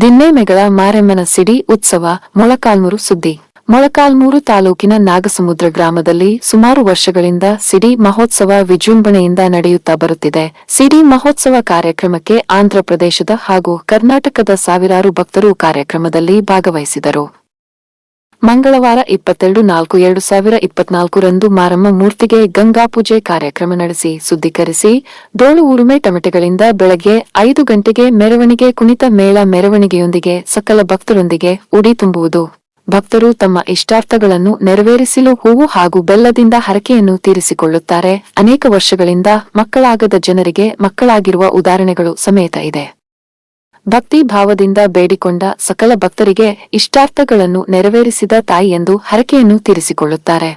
ದಿನ್ನೇಮೆಗಳ ಮಾರೆಮ್ಮನ ಸಿಡಿ ಉತ್ಸವ ಮೊಳಕಾಲ್ಮೂರು ಸುದ್ದಿ. ಮೊಳಕಾಲ್ಮೂರು ತಾಲೂಕಿನ ನಾಗಸಮುದ್ರ ಗ್ರಾಮದಲ್ಲಿ ಸುಮಾರು ವರ್ಷಗಳಿಂದ ಸಿಡಿ ಮಹೋತ್ಸವ ವಿಜೃಂಭಣೆಯಿಂದ ನಡೆಯುತ್ತಾ ಬರುತ್ತಿದೆ. ಸಿಡಿ ಮಹೋತ್ಸವ ಕಾರ್ಯಕ್ರಮಕ್ಕೆ ಆಂಧ್ರಪ್ರದೇಶದ ಹಾಗೂ ಕರ್ನಾಟಕದ ಸಾವಿರಾರು ಭಕ್ತರು ಕಾರ್ಯಕ್ರಮದಲ್ಲಿ ಭಾಗವಹಿಸಿದರು. ಮಂಗಳವಾರ ಇಪ್ಪತ್ತೆರಡು ನಾಲ್ಕು ಎರಡು ಸಾವಿರ ಇಪ್ಪತ್ನಾಲ್ಕರಂದು ಮಾರಮ್ಮ ಮೂರ್ತಿಗೆ ಗಂಗಾ ಪೂಜೆ ಕಾರ್ಯಕ್ರಮ ನಡೆಸಿ ಸುದ್ದೀಕರಿಸಿ ಡೋಳು ಉರುಮೆ ಟಮಟೆಗಳಿಂದ ಬೆಳಗ್ಗೆ ಐದು ಗಂಟೆಗೆ ಮೆರವಣಿಗೆ ಕುಣಿತ ಮೇಳ ಮೆರವಣಿಗೆಯೊಂದಿಗೆ ಸಕಲ ಭಕ್ತರೊಂದಿಗೆ ಉಡಿ ತುಂಬುವುದು. ಭಕ್ತರು ತಮ್ಮ ಇಷ್ಟಾರ್ಥಗಳನ್ನು ನೆರವೇರಿಸಲು ಹೂವು ಹಾಗೂ ಬೆಲ್ಲದಿಂದ ಹರಕೆಯನ್ನು ತೀರಿಸಿಕೊಳ್ಳುತ್ತಾರೆ. ಅನೇಕ ವರ್ಷಗಳಿಂದ ಮಕ್ಕಳಾಗದ ಜನರಿಗೆ ಮಕ್ಕಳಾಗಿರುವ ಉದಾಹರಣೆಗಳು ಸಮೇತ ಇದೆ. ಭಕ್ತಿ ಭಾವದಿಂದ ಬೇಡಿಕೊಂಡ ಸಕಲ ಭಕ್ತರಿಗೆ ಇಷ್ಟಾರ್ಥಗಳನ್ನು ನೆರವೇರಿಸಿದ ತಾಯಿ ಎಂದು ಹರಕೆಯನ್ನು ತೀರಿಸಿಕೊಳ್ಳುತ್ತಾರೆ.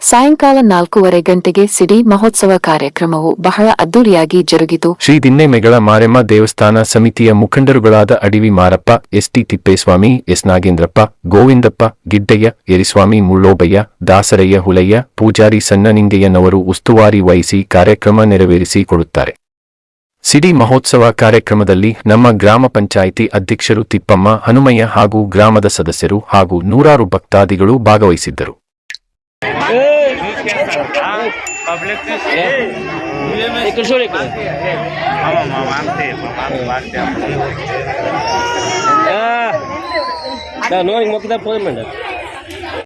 ಸಾಯಂಕಾಲ ನಾಲ್ಕೂವರೆ ಗಂಟೆಗೆ ಸಿಡಿ ಮಹೋತ್ಸವ ಕಾರ್ಯಕ್ರಮವು ಬಹಳ ಅದ್ದೂರಿಯಾಗಿ ಜರುಗಿತು. ಶ್ರೀ ದಿನ್ನೆಮೆಗಳ ಮಾರೆಮ್ಮ ದೇವಸ್ಥಾನ ಸಮಿತಿಯ ಮುಖಂಡರುಗಳಾದ Adivi Marappa, S T Thippeswamy, S Nagendrappa, Govindappa, Giddaiah, Eriswamy Mullobaiah, Dasaraiah Hulaiah, Poojary ಸಣ್ಣನಿಂಗಯ್ಯನವರು ಉಸ್ತುವಾರಿ ವಹಿಸಿ ಕಾರ್ಯಕ್ರಮ ನೆರವೇರಿಸಿ ಕೊಡುತ್ತಾರೆ. ಸಿಡಿ ಮಹೋತ್ಸವ ಕಾರ್ಯಕ್ರಮದಲ್ಲಿ ನಮ್ಮ ಗ್ರಾಮ ಪಂಚಾಯಿತಿ ಅಧ್ಯಕ್ಷರು ತಿಪ್ಪಮ್ಮ ಹನುಮಯ್ಯ ಹಾಗೂ ಗ್ರಾಮದ ಸದಸ್ಯರು ಹಾಗೂ ನೂರಾರು ಭಕ್ತಾದಿಗಳು ಭಾಗವಹಿಸಿದ್ದರು